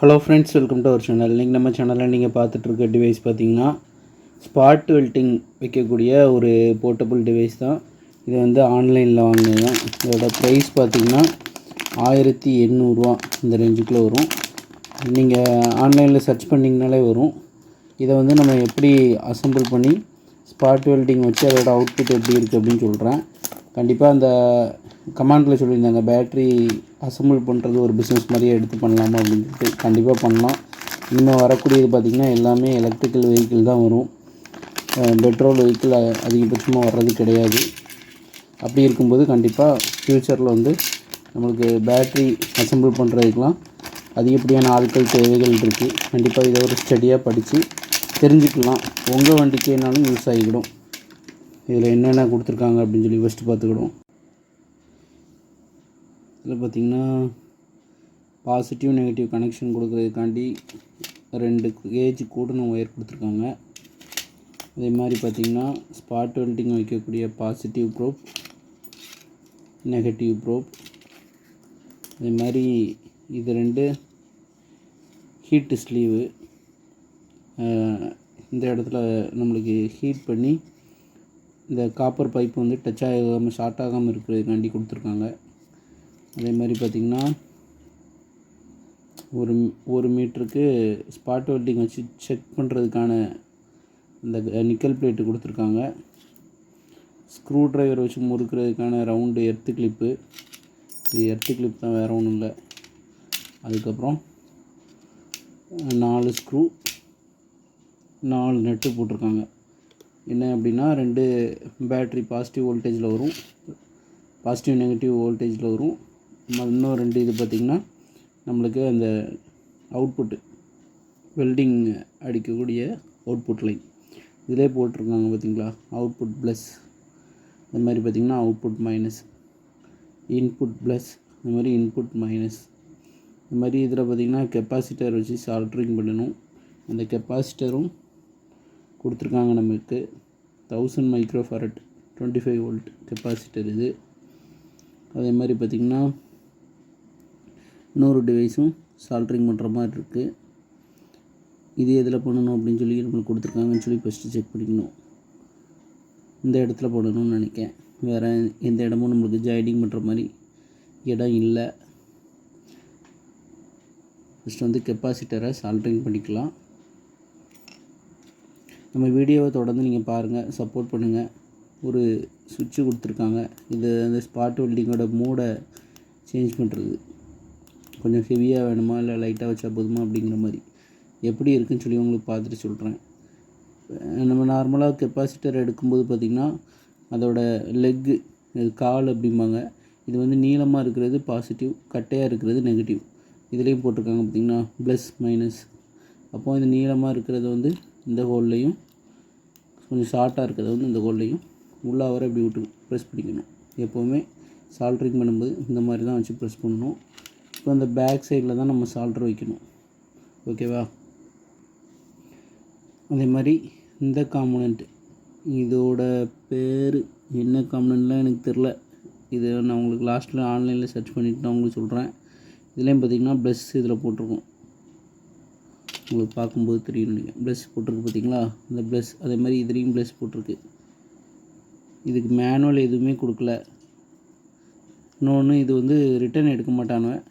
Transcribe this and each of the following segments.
Hello friends welcome to our channel நீங்கள் நம்ம சேனலில் நீங்கள் பார்த்துட்ருக்க டிவைஸ் பார்த்தீங்கன்னா ஸ்பாட் வெல்டிங் வைக்கக்கூடிய ஒரு போர்ட்டபுள் டிவைஸ் தான். இது வந்து ஆன்லைனில் வாங்கினது. தான் இதோட ப்ரைஸ் பார்த்தீங்கன்னா ஆயிரத்தி எண்ணூறுரூவா இந்த ரேஞ்சுக்குள்ளே வரும். நீங்கள் ஆன்லைனில் சர்ச் பண்ணிங்கனாலே வரும். இதை வந்து நம்ம எப்படி அசெம்பிள் பண்ணி ஸ்பாட் வெல்டிங் வச்சு அதோட அவுட்புட் எப்படி இருக்குது அப்படின்னு சொல்கிறேன் கண்டிப்பாக அந்த கமாண்டில் சொல்லியிருந்தாங்க பேட்ரி அசெம்பிள் பண்ணுறது ஒரு பிஸ்னஸ் மாதிரியே எடுத்து பண்ணலாமா? அப்படின்னு சொல்லிட்டு கண்டிப்பாக பண்ணலாம். இன்னும் வரக்கூடியது பார்த்திங்கன்னா எல்லாமே எலக்ட்ரிக்கல் வெஹிக்கிள் தான் வரும். பெட்ரோல் வெஹிக்கிள் அதிகபட்சமாக வர்றது கிடையாது. அப்படி இருக்கும்போது கண்டிப்பாக ஃப்யூச்சரில் வந்து நம்மளுக்கு பேட்ரி அசெம்பிள் பண்ணுறதுக்கெலாம் அதிகப்படியான ஆட்கள் தேவைகள் இருக்குது கண்டிப்பாக இதை ஒரு ஸ்டடியாக படித்து தெரிஞ்சுக்கலாம். உங்கள் வண்டிக்கு என்னாலும் யூஸ் ஆகிக்கிடும். இதில் என்னென்ன கொடுத்துருக்காங்க அப்படின்னு சொல்லி ஃபஸ்ட்டு பார்த்துக்கிடுவோம். இதில் பார்த்திங்கன்னா பாசிட்டிவ் நெகட்டிவ் கனெக்ஷன் கொடுக்குறதுக்காண்டி ரெண்டு கேஜ் கூட்டின ஒயர் கொடுத்துருக்காங்க. அதே மாதிரி பார்த்திங்கன்னா ஸ்பாட் வெல்டிங் வைக்கக்கூடிய பாசிட்டிவ் ப்ரோப் நெகட்டிவ் ப்ரோப் அதே மாதிரி இது ரெண்டு ஹீட்டு ஸ்லீவு இந்த இடத்துல நம்மளுக்கு ஹீட் பண்ணி இந்த காப்பர் பைப் வந்து டச் ஆகாமல் ஷார்ட் ஆகாமல் இருக்கிறதுக்காண்டி கொடுத்துருக்காங்க. அதே மாதிரி பார்த்திங்கன்னா ஒரு ஒரு மீட்டருக்கு ஸ்பாட் வெல்டிங் வச்சு செக் பண்ணுறதுக்கான இந்த நிக்கல் பிளேட்டு கொடுத்துருக்காங்க. ஸ்க்ரூ ட்ரைவர் வச்சு முறுக்கிறதுக்கான ரவுண்டு எர்த்து கிளிப்பு இது எர்த்து கிளிப் தான் வேறு ஒன்றும் இல்லை. அதுக்கப்புறம் நாலு ஸ்க்ரூ நாலு நெட்டு போட்டிருக்காங்க. என்ன அப்படின்னா ரெண்டு பேட்ரி பாசிட்டிவ் வோல்டேஜில் வரும். பாசிட்டிவ் நெகட்டிவ் வோல்டேஜில் வரும். இன்னும் ரெண்டு இது பார்த்திங்கன்னா நம்மளுக்கு அந்த அவுட்புட்டு வெல்டிங் அடிக்கக்கூடிய அவுட்புட் லைன் இதிலே போட்டிருக்காங்க பார்த்திங்களா? அவுட்புட் ப்ளஸ் இந்த மாதிரி பார்த்திங்கன்னா அவுட்புட் மைனஸ் இன்புட் ப்ளஸ் இந்த மாதிரி இன்புட் மைனஸ் இந்த மாதிரி இதில் பார்த்திங்கன்னா கெப்பாசிட்டர் வச்சு சால்ட்ரிங் பண்ணணும். அந்த கெப்பாசிட்டரும் கொடுத்துருக்காங்க நமக்கு. Thousand micro farad twenty five volt capacitor இது. அதே மாதிரி பார்த்திங்கன்னா இன்னொரு டிவைஸும் சால்ட்ரிங் பண்ணுற மாதிரி இருக்குது இது எதில் பண்ணணும் அப்படின்னு சொல்லி நம்மளுக்கு கொடுத்துருக்காங்கன்னு சொல்லி ஃபஸ்ட்டு செக் பண்ணிக்கணும். இந்த இடத்துல போடணும்னு நினைக்கேன் வேறு எந்த இடமும் நம்மளுக்கு ஜாயினிங் பண்ணுற மாதிரி இடம் இல்லை. ஃபஸ்ட்டு வந்து கெப்பாசிட்டரை சால்ட்ரிங் பண்ணிக்கலாம். நம்ம வீடியோவை தொடர்ந்து நீங்கள் பாருங்கள் சப்போர்ட் பண்ணுங்கள் ஒரு சுவிட்சு கொடுத்துருக்காங்க. இது அந்த ஸ்பாட் வெல்டிங்கோட மூடை சேஞ்ச் பண்ணுறது கொஞ்சம் ஹெவியாக வேணுமா இல்லை லைட்டாக வச்சா போதுமா அப்படிங்கிற மாதிரி. எப்படி இருக்குன்னு சொல்லி உங்களுக்கு பார்த்துட்டு சொல்கிறேன் நம்ம நார்மலாக கெப்பாசிட்டர் எடுக்கும்போது பார்த்திங்கன்னா அதோட லெக்கு கால் அப்படிம்பாங்க. இது வந்து நீளமாக இருக்கிறது பாசிட்டிவ் கட்டையாக இருக்கிறது நெகட்டிவ் இதுலேயும் போட்டிருக்காங்க பார்த்திங்கன்னா ப்ளஸ் மைனஸ் அப்போ இது நீளமாக இருக்கிறது வந்து இந்த ஹோல்லையும் கொஞ்சம் ஷார்ட்டாக இருக்கிறது வந்து இந்த ஹோல்லையும் உள்ளே வர இப்படி விட்டு ப்ரெஸ் பண்ணிக்கணும். எப்போவுமே சால்ட்ரிங் பண்ணும்போது இந்த மாதிரி தான் வச்சு ப்ரெஸ் பண்ணணும். இப்போ அந்த பேக் சைடில் தான் நம்ம சால்ட்ரு வைக்கணும். ஓகேவா அதே மாதிரி இந்த காம்பனண்ட் இதோட பேர் என்ன காம்பனண்ட்லாம் எனக்கு தெரில இது நான் உங்களுக்கு லாஸ்ட்டில் ஆன்லைனில் சர்ச் பண்ணிவிட்டு நான் உங்களுக்கு சொல்கிறேன் இதுலேயும் பார்த்தீங்கன்னா ப்ளஸ் இதில் போட்டிருக்கோம். உங்களுக்கு பார்க்கும்போது தெரியும் நினைக்கிறேன். ப்ளஸ் போட்டிருக்கு பார்த்தீங்களா இந்த ப்ளஸ் அதே மாதிரி இதுலேயும் ப்ளஸ் போட்டிருக்கு. இதுக்கு மேனுவல் எதுவுமே கொடுக்கல. இன்னொன்று இது வந்து ரிட்டன் எடுக்க மாட்டானுவேன்.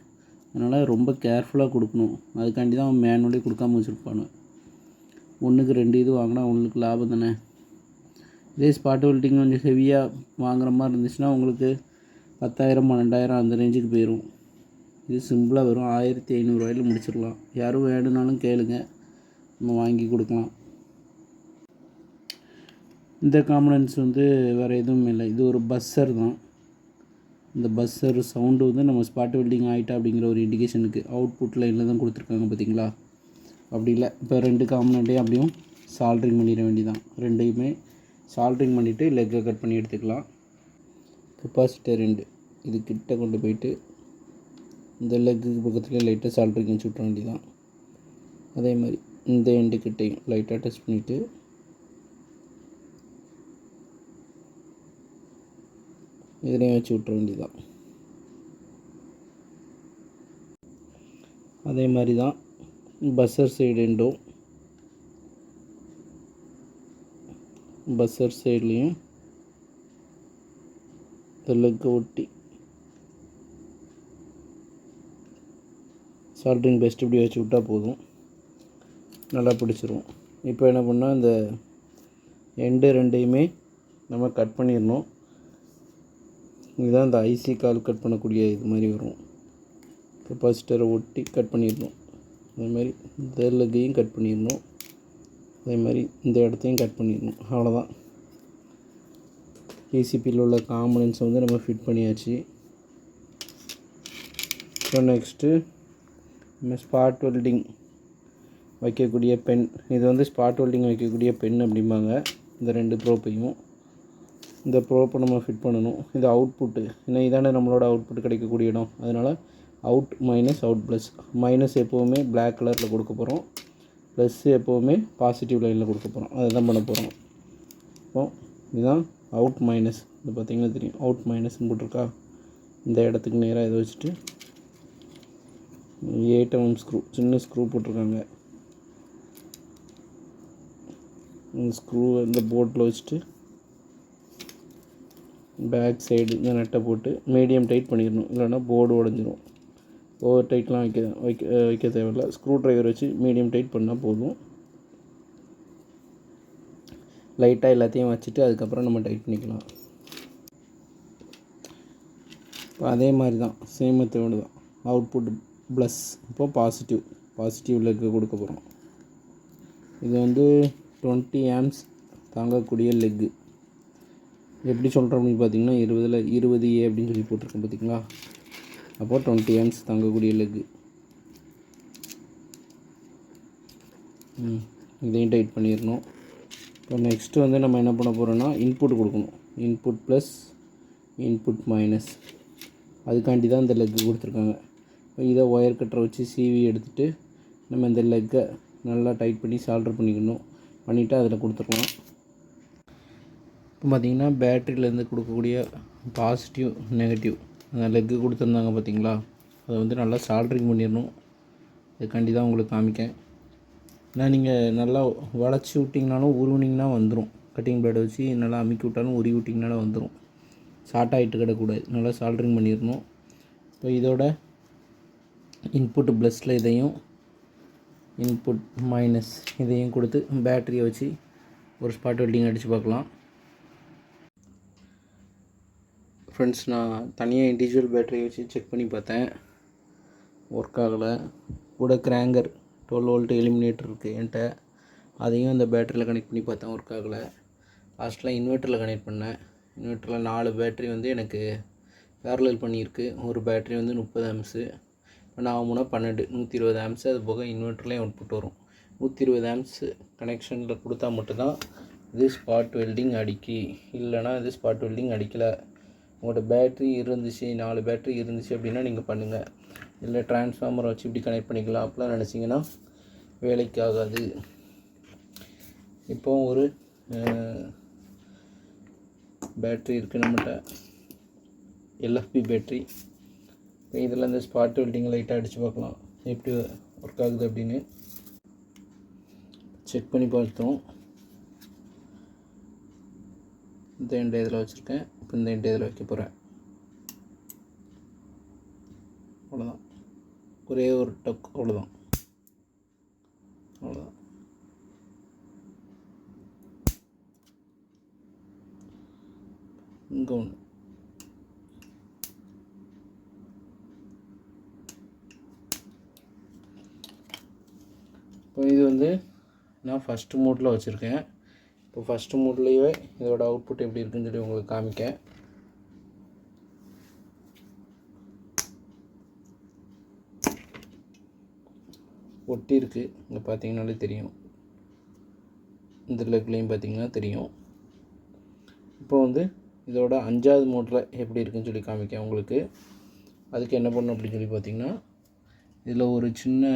அதனால் ரொம்ப கேர்ஃபுல்லாக கொடுக்கணும். அதுக்காண்டி தான் அவன் மேனுவலே கொடுக்காம வச்சுருப்பானு. ஒன்றுக்கு ரெண்டு இது வாங்கினா உங்களுக்கு லாபம் தானே? இதே ஸ்பாட் வெல்டிங் கொஞ்சம் ஹெவியாக வாங்குற மாதிரி இருந்துச்சுன்னா உங்களுக்கு பத்தாயிரம் பன்னெண்டாயிரம் அந்த ரேஞ்சுக்கு போயிடும் இது சிம்பிளாக வரும். ஆயிரத்தி ஐநூறுரூவாயில் முடிச்சிடலாம். யாரும் வேணும்னாலும் கேளுங்க. நம்ம வாங்கி கொடுக்கலாம். இந்த காம்பனன்ஸ் வந்து வேறு எதுவும் இல்லை. இது ஒரு பஸ்ஸர் தான். இந்த பஸ்ஸர் சவுண்டு வந்து நம்ம ஸ்பாட் வெல்டிங் ஆகிட்டா அப்படிங்கிற ஒரு இண்டிகேஷனுக்கு அவுட்புட் லைனில் தான் கொடுத்துருக்காங்க பார்த்தீங்களா அப்படி இல்லை. இப்போ ரெண்டு காம்பனண்ட்டையும் அப்படியும் சால்ட்ரிங் பண்ணிட வேண்டியதான் ரெண்டையுமே சால்ட்ரிங் பண்ணிவிட்டு லெக்கை கட் பண்ணி எடுத்துக்கலாம். கெப்பாசிட்டர் ரெண்டு. இது கிட்ட கொண்டு போயிட்டு இந்த லெக்குக்கு பக்கத்தில் லைட்டாக சால்ட்ரிங் வச்சு விட்ற வேண்டியதான் அதே மாதிரி இந்த எண்டு கிட்டையும் லைட்டாக டச் பண்ணிவிட்டு இதுலேயும் வச்சு விட்ற வேண்டியதான் அதே மாதிரி தான் பஸ்ஸர் சைடு எண்டும் பஸ்ஸர் சைட்லேயும் தெலுக்கு ஒட்டி. சால்ட்ரிங் பெஸ்ட் இப்படி வச்சு விட்டால் போதும். நல்லா பிடிச்சிரும். இப்போ என்ன பண்ணால் இந்த எண்டு ரெண்டையுமே நம்ம கட் பண்ணிடணும். இதுதான் இந்த ஐசி கால் கட் பண்ணக்கூடிய இது மாதிரி வரும். கெப்பாசிட்டரை ஒட்டி கட் பண்ணிடணும். அதே மாதிரி இந்த லெக்கையும் கட் பண்ணிடணும். அதே மாதிரி இந்த இடத்தையும் கட் பண்ணிடணும். அவ்வளோதான் ஏசிபியில் உள்ள காம்பனன்ஸ் வந்து நம்ம ஃபிட் பண்ணியாச்சு. இப்போ நெக்ஸ்ட்டு நம்ம ஸ்பாட் வெல்டிங் வைக்கக்கூடிய பென் இது வந்து ஸ்பாட் வெல்டிங் வைக்கக்கூடிய பென் அப்படிம்பாங்க. இந்த ரெண்டு ப்ரோப்பையும் இந்த ப்ரோப்பை நம்ம ஃபிட் பண்ணணும். இது அவுட்புட்டு ஏன்னா இதானே நம்மளோட அவுட்புட் கிடைக்கக்கூடிய இடம். அதனால் out minus out plus minus எப்போவுமே பிளாக் கலரில் கொடுக்க போகிறோம் ப்ளஸ் எப்போவுமே பாசிட்டிவ் லைனில் கொடுக்க போகிறோம் அதை தான் பண்ண போகிறோம் இப்போ இதுதான் அவுட் மைனஸ் இது பார்த்திங்கன்னா தெரியும். அவுட் மைனஸ்னு போட்டிருக்கா? இந்த இடத்துக்கு நேராக இதை வச்சுட்டு எயிட் எம்எம் ஸ்க்ரூ சின்ன ஸ்க்ரூ போட்டிருக்காங்க. இந்த ஸ்க்ரூ இந்த போர்ட்டில் வச்சுட்டு பேக் சைடு இந்த நட்டை போட்டு மீடியம் டைட் பண்ணிடணும். இல்லைன்னா போர்டு உடஞ்சிரும். ஓவர் டைட்லாம் வைக்க வைக்க வைக்க தேவையில்ல. ஸ்க்ரூ ட்ரைவர் வச்சு மீடியம் டைட் பண்ணால் போதும். லைட்டாக எல்லாத்தையும் வச்சுட்டு அதுக்கப்புறம் நம்ம டைட் பண்ணிக்கலாம். இப்போ அதே மாதிரி தான் சேம் மெத்தேடு தான். அவுட்புட் ப்ளஸ் இப்போ பாசிட்டிவ் பாசிட்டிவ் லெக்கு கொடுக்க போகிறோம் இது வந்து டுவெண்ட்டி ஆம்ஸ் தாங்கக்கூடிய லெக்கு எப்படி சொல்கிறோம் அப்படின்னு பார்த்தீங்கன்னா இருபதில் இருபது ஏ அப்படின்னு சொல்லி போட்டிருக்கேன் பார்த்தீங்களா? அப்போது டுவெண்ட்டி ஆம்ஸ் தாங்கக்கூடிய லெக்கு ம் இதையும் டைட் பண்ணிடணும். இப்போ நெக்ஸ்ட்டு வந்து நம்ம என்ன பண்ண போகிறோன்னா இன்புட் கொடுக்கணும். இன்புட் ப்ளஸ் இன்புட் மைனஸ் அதுக்காண்டி தான் இந்த லெக்கு கொடுத்துருக்காங்க. இப்போ இதை ஒயர் கட்டரை வச்சு சீவி எடுத்துகிட்டு நம்ம இந்த லெக்கை நல்லா டைட் பண்ணி சால்டர் பண்ணிக்கணும். பண்ணிவிட்டு அதில் கொடுத்துருக்கலாம் இப்போ பார்த்திங்கன்னா பேட்ரியிலேருந்து கொடுக்கக்கூடிய பாசிட்டிவ் நெகட்டிவ் அந்த லெக்கு கொடுத்துருந்தாங்க பார்த்தீங்களா? அதை வந்து நல்லா சால்ட்ரிங் பண்ணிடணும். இதுக்காண்டி தான் உங்களுக்கு காமிக்கேன். ஏன்னா நீங்கள் நல்லா வளைச்சி விட்டிங்கனாலும் உருவினிங்கன்னா வந்துடும் கட்டிங் பிளேடை வச்சு நல்லா அமுக்கி விட்டாலும் உருவி விட்டிங்கனாலும் வந்துடும் ஷார்ட் ஆகிட்டு கிடக்கூடாது நல்லா சால்ட்ரிங் பண்ணிடணும். இப்போ இதோட இன்புட் ப்ளஸில் இதையும் இன்புட் மைனஸ் இதையும் கொடுத்து பேட்டரியை வச்சு ஒரு ஸ்பாட் வெல்டிங் அடித்து பார்க்கலாம். ஃப்ரெண்ட்ஸ் நான் தனியாக இண்டிவிஜுவல் பேட்டரி வச்சு செக் பண்ணி பார்த்தேன். ஒர்க் ஆகலை. கூட கிராங்கர் டுவெல் வோல்ட் எலிமினேட்டர் இருக்குது என்கிட்ட. அதையும் அந்த பேட்டரியில் கனெக்ட் பண்ணி பார்த்தேன் ஒர்க் ஆகலை. லாஸ்ட்டில் இன்வெர்ட்டரில் கனெக்ட் பண்ணேன். இன்வெர்ட்டரில் நாலு பேட்டரி வந்து எனக்கு பேரலல் பண்ணியிருக்கு. ஒரு பேட்டரி வந்து முப்பது ஆம்ஸு இப்போ நான் மூணு பன்னெண்டு நூற்றி இருபது ஆம்ஸு அது போக இன்வெர்ட்டர்லேயும் அவுட்புட் வரும். நூற்றி இருபது ஆம்ஸு கனெக்ஷனில் கொடுத்தா மட்டும்தான் இது ஸ்பாட் வெல்டிங் அடிக்கி. இல்லைனா இது ஸ்பாட் வெல்டிங் அடிக்கலை. உங்கள்கிட்ட பேட்ரி இருந்துச்சு நாலு பேட்ரி இருந்துச்சு அப்படின்னா நீங்கள் பண்ணுங்கள் இல்லை டிரான்ஸ்ஃபார்மரை வச்சு இப்படி கனெக்ட் பண்ணிக்கலாம். அப்படிலாம் நினச்சிங்கன்னா வேலைக்கு ஆகாது இப்போ ஒரு பேட்ரி இருக்குது நம்மகிட்ட எல்எஃப்பி பேட்ரி இப்போ இதில் இந்த ஸ்பாட் வெல்டிங் லைட்டாக அடித்து பார்க்கலாம். எப்படி ஒர்க் ஆகுது அப்படின்னு. செக் பண்ணி பார்த்தோம் இந்த எண்டு இதில் வச்சுருக்கேன்? இப்போ இந்த எண்டு இதில் வைக்க போகிறேன் அவ்வளோதான் ஒரே ஒரு டக் அவ்வளோதான் அவ்வளோதான் இங்கே ஒன்று இப்போ இது வந்து நான் ஃபஸ்ட்டு மோட்டில் வச்சுருக்கேன். இப்போ ஃபஸ்ட்டு மூட்லேயே இதோட அவுட்புட் எப்படி இருக்குன்னு சொல்லி உங்களுக்கு காமிக்க ஒட்டி இருக்குது இங்கே பார்த்தீங்கனாலே தெரியும். இந்த லெக்லேயும் பார்த்தீங்கன்னா தெரியும். இப்போ வந்து இதோட அஞ்சாவது மோட்டில் எப்படி இருக்குன்னு சொல்லி காமிக்க உங்களுக்கு. அதுக்கு என்ன பண்ணணும் அப்படின்னு சொல்லி பார்த்தீங்கன்னா இதில் ஒரு சின்ன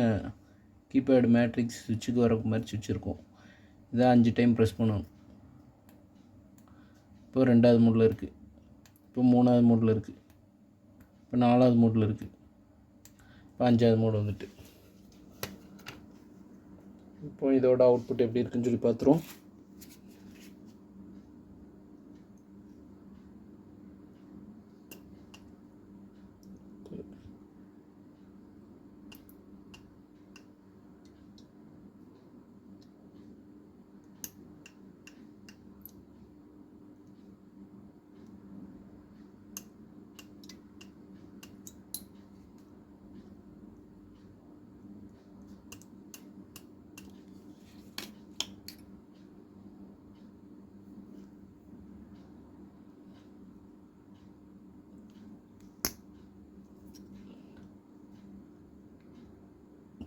கீபேட் மேட்ரிக்ஸ் சுவிட்சுக்கு வர மாதிரி சுவிட்ச் இருக்கும். இதை அஞ்சு டைம் ப்ரெஸ் பண்ணணும். இப்போ ரெண்டாவது மூடில் இருக்குது இப்போ மூணாவது மூடில் இருக்குது இப்போ நாலாவது மூடில் இருக்குது இப்போ அஞ்சாவது மூடு வந்துட்டு. இப்போ இதோட அவுட்புட் எப்படி இருக்குன்னு சொல்லி பார்த்துருவோம்.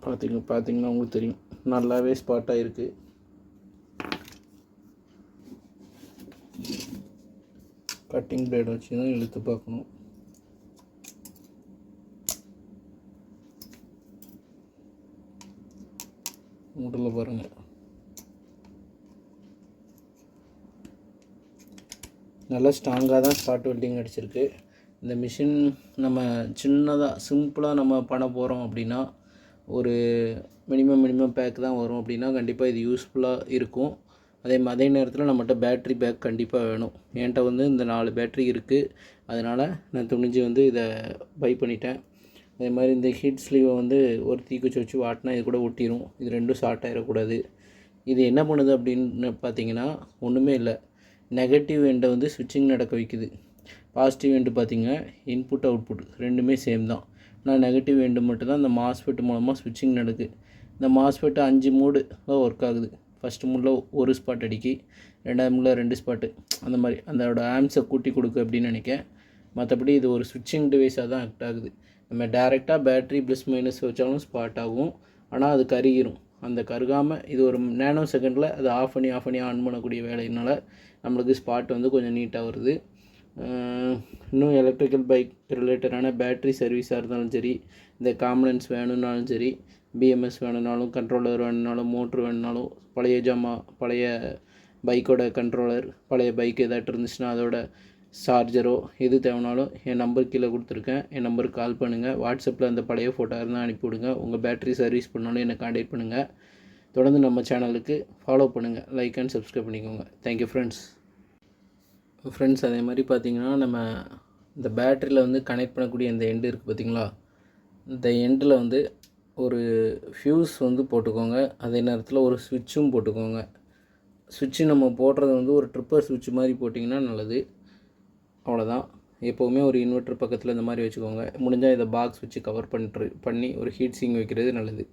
பார்த்தீங்க பார்த்தீங்கன்னா உங்களுக்கு தெரியும். நல்லாவே ஸ்பாட்டாக இருக்குது கட்டிங் பிளேட் வச்சு தான் இழுத்து பார்க்கணும். முதல்ல பாருங்கள் நல்லா ஸ்ட்ராங்காக தான் ஸ்பாட் வெல்டிங் அடிச்சிருக்கு. இந்த மிஷின் நம்ம சின்னதாக சிம்பிளாக நம்ம பண்ண போகிறோம் அப்படின்னா ஒரு மினிமம் மினிமம் பேக் தான் வரும் அப்படின்னா கண்டிப்பாக இது யூஸ்ஃபுல்லாக இருக்கும். அதே அதே நேரத்தில் நம்மகிட்ட பேட்ரி பேக் கண்டிப்பாக வேணும். என்கிட்ட வந்து இந்த நாலு பேட்ரி இருக்குது அதனால் நான் துணிஞ்சு வந்து இதை பை பண்ணிட்டேன். அதே மாதிரி இந்த ஹீட் ஸ்லீவை வந்து ஒரு தீக்குச்சி வச்சு வாட்டினா இது கூட ஒட்டிடும் இது ரெண்டும் ஷார்ட் ஆகிடக்கூடாது இது என்ன பண்ணுது அப்படின்னு பார்த்தீங்கன்னா ஒன்றுமே இல்லை. நெகட்டிவ் எண்டை வந்து ஸ்விட்சிங் நடக்க வைக்குது. பாசிட்டிவ் எண்டு பார்த்தீங்க இன்புட் அவுட்புட் ரெண்டுமே சேம் தான். நான் நெகட்டிவ் எண்டு மட்டும்தான் இந்த மாஸ்ஃபெட் மூலமாக ஸ்விட்சிங் நடக்குது. இந்த மாஸ்பெட்டு அஞ்சு மூடு ஒர்க் ஆகுது. ஃபஸ்ட்டு மூடில் ஒரு ஸ்பாட் அடிக்கி ரெண்டாவது மூடில் ரெண்டு ஸ்பாட்டு அந்த மாதிரி அதோட ஆம்ஸை கூட்டி கொடுக்கு அப்படின்னு நினைக்கேன் மற்றபடி இது ஒரு ஸ்விட்சிங் டிவைஸாக தான் ஆக்ட் ஆகுது. நம்ம டேரெக்டாக பேட்ரி ப்ளஸ் மைனஸ் வச்சாலும் ஸ்பாட் ஆகும். ஆனால் அது கருகிரும். அந்த கருகாமல் இது ஒரு நேனோ செகண்டில் அதை ஆஃப் பண்ணி ஆஃப் பண்ணி ஆன் பண்ணக்கூடிய வேலையினால நம்மளுக்கு ஸ்பாட் வந்து கொஞ்சம் நீட்டாக வருது. இன்னும் எலக்ட்ரிக்கல் பைக் ரிலேட்டடான பேட்ரி சர்வீஸாக இருந்தாலும் சரி இந்த காம்பனன்ஸ் வேணும்னாலும் சரி பிஎம்எஸ் வேணும்னாலும் கண்ட்ரோலர் வேணும்னாலும் மோட்ரு வேணும்னாலும் பழைய ஜாமா பழைய பைக்கோட கண்ட்ரோலர் பழைய பைக் ஏதாட்டு இருந்துச்சுன்னா அதோட சார்ஜரோ எது தேவைனாலும் என் நம்பர் கீழே கொடுத்துருக்கேன். என் நம்பருக்கு கால் பண்ணுங்கள் வாட்ஸ்அப்பில் அந்த பழைய ஃபோட்டோ இருந்தால் அனுப்பிவிடுங்க உங்கள் பேட்டரி சர்வீஸ் பண்ணாலும் என்னை காண்டாக்ட் பண்ணுங்கள் தொடர்ந்து நம்ம சேனலுக்கு ஃபாலோ பண்ணுங்கள் லைக் அண்ட் சப்ஸ்கிரைப் பண்ணிக்கோங்க. தேங்க்யூ ஃப்ரெண்ட்ஸ் ஃப்ரெண்ட்ஸ் அதே மாதிரி பார்த்தீங்கன்னா நம்ம இந்த பேட்டரியில் வந்து கனெக்ட் பண்ணக்கூடிய இந்த எண்டு இருக்குது பார்த்திங்களா இந்த எண்டில் வந்து ஒரு ஃப்யூஸ் வந்து போட்டுக்கோங்க. அதே நேரத்தில் ஒரு சுவிட்சும் போட்டுக்கோங்க. சுவிட்சு நம்ம போடுறது வந்து ஒரு ட்ரிப்பர் சுவிட்ச் மாதிரி போட்டிங்கன்னா நல்லது. அவ்வளோதான் எப்போவுமே ஒரு இன்வெர்ட்டர் பக்கத்தில் இந்த மாதிரி வச்சுக்கோங்க. முடிஞ்சால் இதை பாக்ஸ் வச்சு கவர் பண்ணிட்டு பண்ணி ஒரு ஹீட் சிங் வைக்கிறது நல்லது.